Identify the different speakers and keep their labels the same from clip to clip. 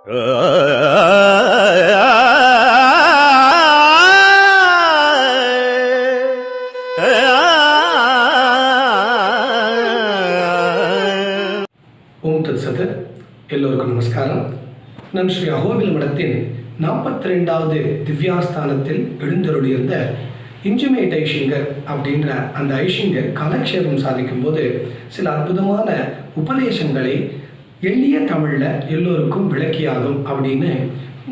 Speaker 1: ஓம் தத் சத். எல்லோருக்கும் நமஸ்காரம். நம் ஸ்ரீ அகோபில் மடத்தின் நாற்பத்தி ரெண்டாவது திவ்யாஸ்தானத்தில் எழுந்தருளியிருந்த இன்ஜிமேட் ஐஷிங்கர் அப்படின்ற அந்த ஐஷிங்கர் காலக்ஷேபம் சாதிக்கும்போது சில அற்புதமான உபதேசங்களை எளிய தமிழில் எல்லோருக்கும் விளக்கியாகும் அப்படின்னு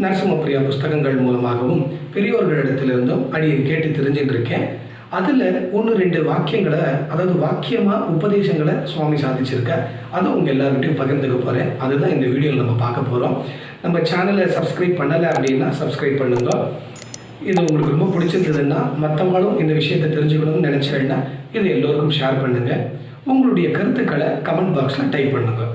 Speaker 1: நரசிம்மப்பிரியா புஸ்தகங்கள் மூலமாகவும் பெரியோர்களிடத்திலிருந்தும் அடியை கேட்டு தெரிஞ்சுட்டு இருக்கேன் அதில் ஒன்று ரெண்டு வாக்கியங்களை அதாவது வாக்கியமாக உபதேசங்களை சுவாமி சாதிச்சிருக்கார் அதை உங்கள் எல்லாருக்கிட்டையும் பகிர்ந்துக்க போகிறேன் அதுதான் இந்த வீடியோவில் நம்ம பார்க்க போகிறோம் நம்ம சேனலை சப்ஸ்கிரைப் பண்ணலை அப்படின்னா சப்ஸ்கிரைப் பண்ணுங்க. இது உங்களுக்கு ரொம்ப பிடிச்சிருந்ததுன்னா மற்றவங்களும் இந்த விஷயத்தை தெரிஞ்சுக்கணும்னு நினச்சேன்னா இது எல்லோருக்கும் ஷேர் பண்ணுங்கள் உங்களுடைய கருத்துக்களை கமெண்ட் பாக்ஸில் டைப் பண்ணுங்கள்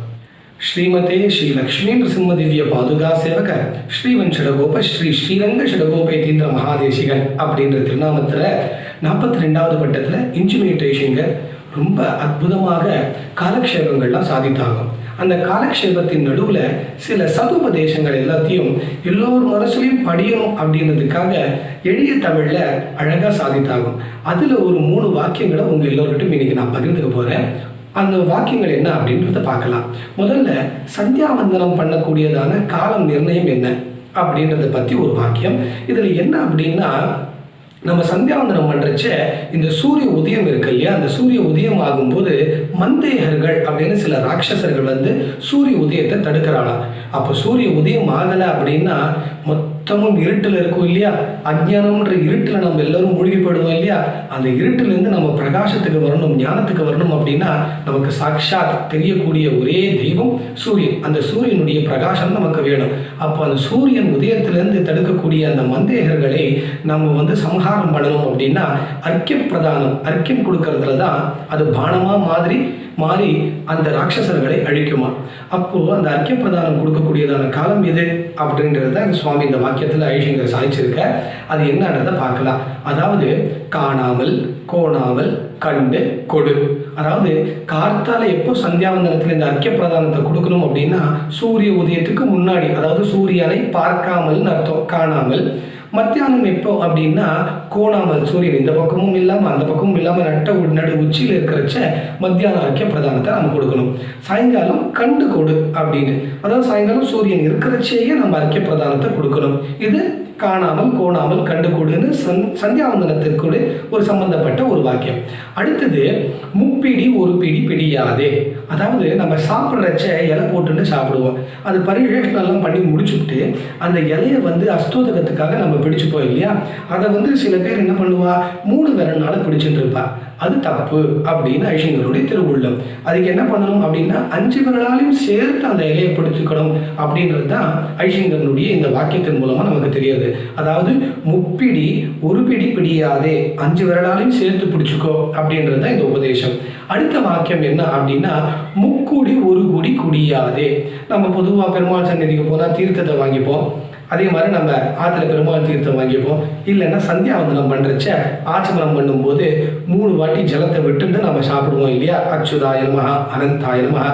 Speaker 1: ஸ்ரீமதே ஸ்ரீ லக்ஷ்மி நரசிம்ம திவ்ய பாதுகா சேவக ஸ்ரீவன் ஷடகோப ஸ்ரீ ஸ்ரீரங்க ஷடகோபேதீந்திர மகாதேசிகன் அப்படின்ற திருநாமத்தில் நாற்பத்தி ரெண்டாவது பட்டத்தில் இன்ஜினியேட்டேஷங்க ரொம்ப அற்புதமாக காலக்ஷேபங்கள்லாம் சாதித்தாகும் அந்த காலக்ஷேபத்தின் நடுவில் சில சதுபதேசங்கள் எல்லாத்தையும் எல்லோர் மனசுலையும் படியணும் அப்படின்றதுக்காக எளிய தமிழில் அழகாக சாதித்தாகும் அதில் ஒரு மூணு வாக்கியங்களை உங்கள் எல்லோர்கிட்டும் இன்னைக்கு நான் பகிர்ந்துக்க போகிறேன் அந்த வாக்கியங்கள் என்ன அப்படின்றத பார்க்கலாம். முதல்ல சந்தியாவந்தனம் பண்ணக்கூடியதான காலம் நிர்ணயம் என்ன அப்படின்றத பற்றி ஒரு வாக்கியம். இதில் என்ன அப்படின்னா நம்ம சந்தியாவந்தனம் பண்ணுறச்ச இந்த சூரிய உதயம் இருக்கு இல்லையா? அந்த சூரிய உதயம் ஆகும்போது மந்தேகர்கள் அப்படின்னு சில ராட்சசர்கள் வந்து சூரிய உதயத்தை தடுக்கிறாளாம். அப்போ சூரிய உதயம் ஆகலை அப்படின்னா மொத்தமும் இருட்டில் இருக்கும் இல்லையா? அஜ்ஞானம்ன்ற இருட்டில் நம்ம எல்லாரும் மூழ்கி போயிடுவோம் இல்லையா? அந்த இருட்டிலேருந்து நம்ம பிரகாசத்துக்கு வரணும் ஞானத்துக்கு வரணும் அப்படின்னா நமக்கு சாட்சாத் தெரியக்கூடிய ஒரே தெய்வம் சூரியன். அந்த சூரியனுடைய பிரகாசம் நமக்கு வேணும். அப்போ அந்த சூரியன் உதயத்திலேருந்து தடுக்கக்கூடிய அந்த மந்தேகர்களை நம்ம வந்து சம்ஹாரம் பண்ணணும் அப்படின்னா அர்க்கியம் பிரதானம் அர்க்கியம் கொடுக்கறதுல தான் அது பானமாக மாதிரி மாறி அந்த ராட்சசர்களை அழிக்குமா? அப்போது அந்த அர்க்கிய பிரதானம் கொடுக்கக்கூடியதான காலம் எது? அப்படின்றது தான் சுவாமி இந்த வாக்கியத்தில் ஐஷிங்கர் சாதிச்சிருக்க அது என்னன்றதை பார்க்கலாம். அதாவது காணாமல் கோணாமல் கண்டு கொடு. அதாவது கார்த்தால எப்போ சந்தியாவந்தனத்தில் இந்த அர்க்கிய பிரதானத்தை கொடுக்கணும் அப்படின்னா சூரிய உதயத்துக்கு முன்னாடி அதாவது சூரியனை பார்க்காமல்னு அர்த்தம் காணாமல். மத்தியானம் எப்போ அப்படின்னா கோணாமல் சூரியன் இந்த பக்கமும் இல்லாமல் அந்த பக்கமும் இல்லாமல் நட்ட உ- நடு உச்சியில் இருக்கிறச்ச மத்தியானம் அர்க்கிய பிரதானத்தை நம்ம கொடுக்கணும். சாயங்காலம் கண்டு கொடு அப்படின்னு. அதாவது சாயங்காலம் சூரியன் இருக்கிறச்சேயே நம்ம அர்க்கிய பிரதானத்தை கொடுக்கணும். இது காணாமல் கோணாமல் கண்டு கொடுன்னு சந் சந்தியாவந்தனத்திற்கு ஒரு சம்பந்தப்பட்ட ஒரு வாக்கியம். அடுத்தது முப்பிடி ஒரு பிடி பிடியாதே. அதாவது நம்ம சாப்பிட்றச்ச இலை போட்டுன்னு சாப்பிடுவோம். அது பரிவேஷனெல்லாம் பண்ணி முடிச்சுட்டு அந்த இலையை வந்து அஸ்தோதகத்துக்காக நம்ம பிடிச்சுப்போம் இல்லையா? அதை வந்து சில பேர் என்ன பண்ணுவா? மூணு விரல்னால பிடிச்சிட்டு இருப்பா அது தப்பு அப்படின்னு ஐஷங்கருடைய திருவுள்ளம். அதுக்கு என்ன பண்ணணும் அப்படின்னா அஞ்சு விரலாலையும் சேர்த்து அந்த இலையை பிடிச்சுக்கணும் அப்படின்றது தான் ஐஷங்கரனுடைய இந்த வாக்கியத்தின் மூலமாக நமக்கு தெரியாது. அதாவது முப்பிடி ஒரு பிடி பிடியாதே அஞ்சு விரலாலையும் சேர்த்து பிடிச்சுக்கோ அப்படின்றது தான் இந்த உபதேசம். அடுத்த வாக்கியம் என்ன அப்படின்னா முக்குடி ஒரு குடி குடியாதே. நம்ம பொதுவாக பெருமாள் சந்நிதிக்கு போனால் தீர்த்தத்தை வாங்கிப்போம். அதே மாதிரி நம்ம ஆற்றுல பெருமாள் தீர்த்தம் வாங்கிப்போம் இல்லைன்னா சந்தியாவந்தனம் பண்ணுறச்ச ஆச்சமனம் பண்ணும்போது மூணு வாட்டி ஜலத்தை விட்டுட்டு நம்ம சாப்பிடுவோம் இல்லையா? அச்சுதாய நமஹ அனந்தாய நமஹ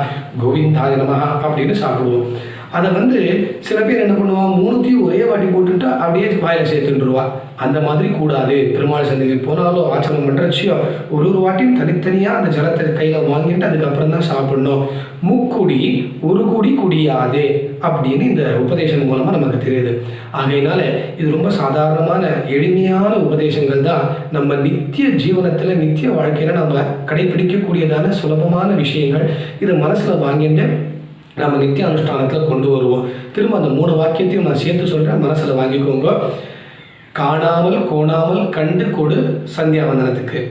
Speaker 1: கோவிந்தாய நமஹ அப்படின்னு சாப்பிடுவோம். அதை வந்து சில பேர் என்ன பண்ணுவான் மூணுத்தையும் ஒரே வாட்டி போட்டுட்டு அப்படியே வாயில சேர்த்துட்டுருவா. அந்த மாதிரி கூடாது. பெருமாள் சந்நிதி போனாலும் ஆச்சரணம் பண்ணுறச்சியோ ஒரு ஒரு வாட்டியும் தனித்தனியாக அந்த ஜலத்தை கையில் வாங்கிட்டு அதுக்கப்புறம் தான் சாப்பிடணும். முக்குடி ஒரு குடி குடியாதே அப்படின்னு இந்த உபதேசம் மூலமாக நமக்கு தெரியுது. ஆகையினால இது ரொம்ப சாதாரணமான எளிமையான உபதேசங்கள் தான். நம்ம நித்திய ஜீவனத்தில் நித்திய வாழ்க்கையில் நம்ம கடைபிடிக்கக்கூடியதான சுலபமான விஷயங்கள். இதை மனசில் வாங்கிட்டு நம்ம நித்திய அனுஷ்டானத்தில் கொண்டு வருவோம். திரும்ப அந்த மூணு வாக்கியத்தையும் நான் சேர்த்து சொல்கிறேன் மனசில் வாங்கிக்கோங்க. காணாமல் கோணாமல் கண்டு கொடு சந்தியாவந்தனத்துக்கு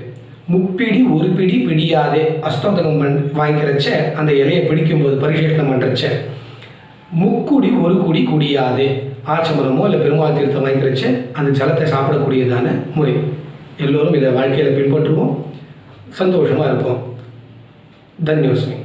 Speaker 1: முப்பிடி ஒரு பிடி பிடியாதே. அஸ்தோதகம் பண் வாங்கிக்கிறச்ச அந்த இலையை பிடிக்கும்போது பரிசீலனம் பண்ணுறச்ச முக்குடி ஒரு குடி குடியாதே. ஆச்சமரமோ இல்லை பெருமாள் தீர்த்தம் வாங்கிக்கிறச்ச அந்த ஜலத்தை சாப்பிடக்கூடியதான முறை. எல்லோரும் இதை வாழ்க்கையில் பின்பற்றுவோம். சந்தோஷமாக இருப்போம். தன்யோஸ்மி